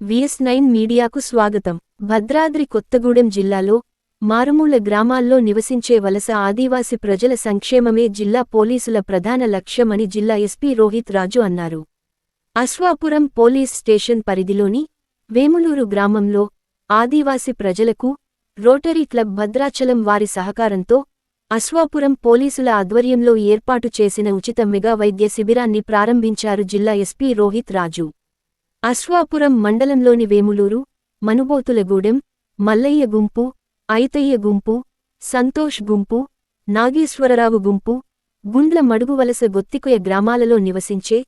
VS nine మీడియాకు స్వాగతం. భద్రాద్రి కొత్తగూడెం జిల్లాలో మారుమూల గ్రామాల్లో నివసించే వలస ఆదివాసి ప్రజల సంక్షేమమే జిల్లా పోలీసుల ప్రధాన లక్ష్యమని జిల్లా ఎస్పీ రోహిత్ రాజు అన్నారు. అశ్వాపురం పోలీస్ స్టేషన్ పరిధిలోని వేములూరు గ్రామంలో ఆదివాసి ప్రజలకు రోటరీ క్లబ్ భద్రాచలం వారి సహకారంతో అశ్వాపురం పోలీసుల ఆధ్వర్యంలో ఏర్పాటు చేసిన ఉచిత మెగా వైద్య శిబిరాన్ని ప్రారంభించారు జిల్లా ఎస్పీ రోహిత్ రాజు. అశ్వాపురం మండలంలోని వేములూరు మనుబోతులగూడెం మల్లయ్య గుంపు ఐతయ్య గుంపు సంతోష్ గుంపు నాగేశ్వరరావు గుంపు గుండ్ల మడుగు వలస గొత్తికొయ గ్రామాలలో నివసించే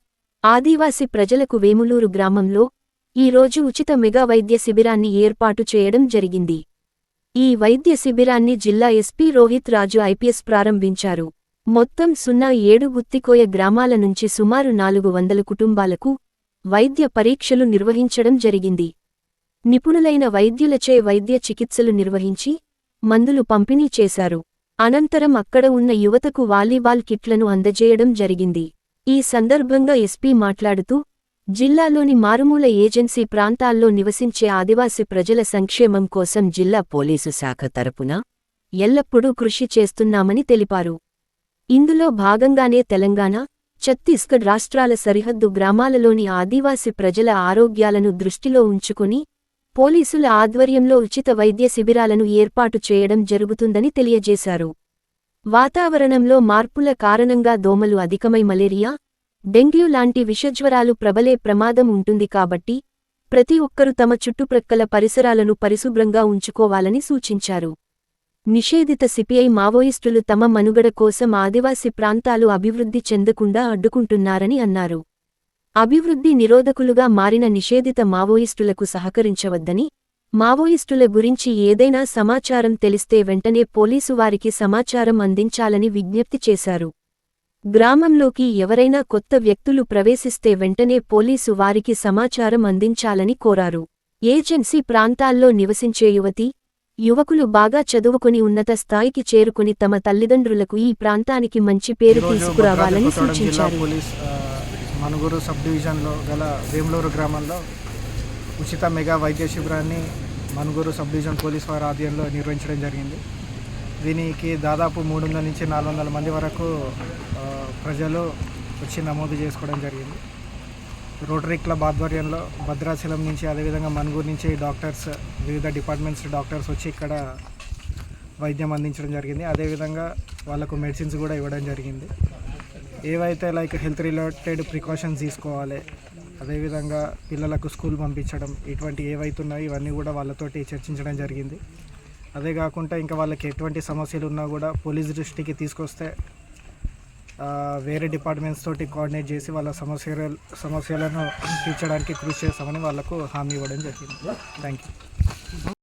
ఆదివాసి ప్రజలకు వేములూరు గ్రామంలో ఈరోజు ఉచిత మెగా వైద్య శిబిరాన్ని ఏర్పాటు చేయడం జరిగింది. ఈ వైద్య శిబిరాన్ని జిల్లా ఎస్పీ రోహిత్ రాజు ఐపీఎస్ ప్రారంభించారు. మొత్తం సున్నా ఏడు గుత్తికోయ గ్రామాల నుంచి సుమారు నాలుగు వందల కుటుంబాలకు వైద్య పరీక్షలు నిర్వహించడం జరిగింది. నిపుణులైన వైద్యులచే వైద్య చికిత్సలు నిర్వహించి మందులు పంపిణీ చేశారు. అనంతరం అక్కడ ఉన్న యువతకు వాలీబాల్ కిట్లను అందజేయడం జరిగింది. ఈ సందర్భంగా ఎస్పీ మాట్లాడుతూ జిల్లాలోని మారుమూల ఏజెన్సీ ప్రాంతాల్లో నివసించే ఆదివాసి ప్రజల సంక్షేమం కోసం జిల్లా పోలీసు శాఖ తరపున ఎల్లప్పుడూ కృషి చేస్తున్నామని తెలిపారు. ఇందులో భాగంగానే తెలంగాణ ఛత్తీస్గఢ్ రాష్ట్రాల సరిహద్దు గ్రామాలలోని ఆదివాసి ప్రజల ఆరోగ్యాలను దృష్టిలో ఉంచుకుని పోలీసుల ఆధ్వర్యంలో ఉచిత వైద్య శిబిరాలను ఏర్పాటు చేయడం జరుగుతుందని తెలియజేశారు. వాతావరణంలో మార్పుల కారణంగా దోమలు అధికమై మలేరియా డెంగ్యూ లాంటి విషజ్వరాలు ప్రబలే ప్రమాదం ఉంటుంది కాబట్టి ప్రతి ఒక్కరూ తమ చుట్టుప్రక్కల పరిసరాలను పరిశుభ్రంగా ఉంచుకోవాలని సూచించారు. నిషేధిత సిపిఐ మావోయిస్టులు తమ మనుగడ కోసం ఆదివాసి ప్రాంతాలు అభివృద్ధి చెందకుండా అడ్డుకుంటున్నారని అన్నారు. అభివృద్ధి నిరోధకులుగా మారిన నిషేధిత మావోయిస్టులకు సహకరించవద్దని మావోయిస్టుల గురించి ఏదైనా సమాచారం తెలిస్తే వెంటనే పోలీసు వారికి సమాచారం అందించాలని విజ్ఞప్తి చేశారు. గ్రామంలోకి ఎవరైనా కొత్త వ్యక్తులు ప్రవేశిస్తే వెంటనే పోలీసు వారికి సమాచారం అందించాలని కోరారు. ఏజెన్సీ ప్రాంతాల్లో నివసించే యువతి యువకులు బాగా చదువుకుని ఉన్నత స్థాయికి చేరుకుని తమ తల్లిదండ్రులకు ఈ ప్రాంతానికి మంచి పేరు తీసుకురావాలని సూచించారు. మనుగురు సబ్ డివిజన్లో గల వేములూరు గ్రామంలో ఉచిత మెగా వైద్య శిబిరాన్ని మనుగురు సబ్ డివిజన్ పోలీస్ వారి ఆధ్వర్యంలో నిర్వహించడం జరిగింది. దీనికి దాదాపు మూడు వందల నుంచి నాలుగు వందల మంది వరకు ప్రజలు వచ్చి నమోదు చేసుకోవడం జరిగింది. రోటరీ క్లబ్ ఆధ్వర్యంలో భద్రాచలం నుంచి అదేవిధంగా మనుగూరు నుంచి డాక్టర్స్ వివిధ డిపార్ట్మెంట్స్ డాక్టర్స్ వచ్చి ఇక్కడ వైద్యం అందించడం జరిగింది. అదేవిధంగా వాళ్ళకు మెడిసిన్స్ కూడా ఇవ్వడం జరిగింది. ఏవైతే లైక్ హెల్త్ రిలేటెడ్ ప్రికాషన్స్ తీసుకోవాలి అదేవిధంగా పిల్లలకు స్కూల్ పంపించడం ఇటువంటి ఏవైతున్నాయో ఇవన్నీ కూడా వాళ్ళతోటి చర్చించడం జరిగింది. అదే కాకుండా ఇంకా వాళ్ళకి ఎటువంటి సమస్యలు ఉన్నా కూడా పోలీస్ దృష్టికి తీసుకొస్తే వేరే డిపార్ట్మెంట్స్ తోటి కోఆర్డినేట్ చేసి వాళ్ళ సమస్య సమస్యలను తీర్చడానికి కృషి చేస్తామని వాళ్ళకు హామీ ఇవ్వడం జరిగింది. Thank you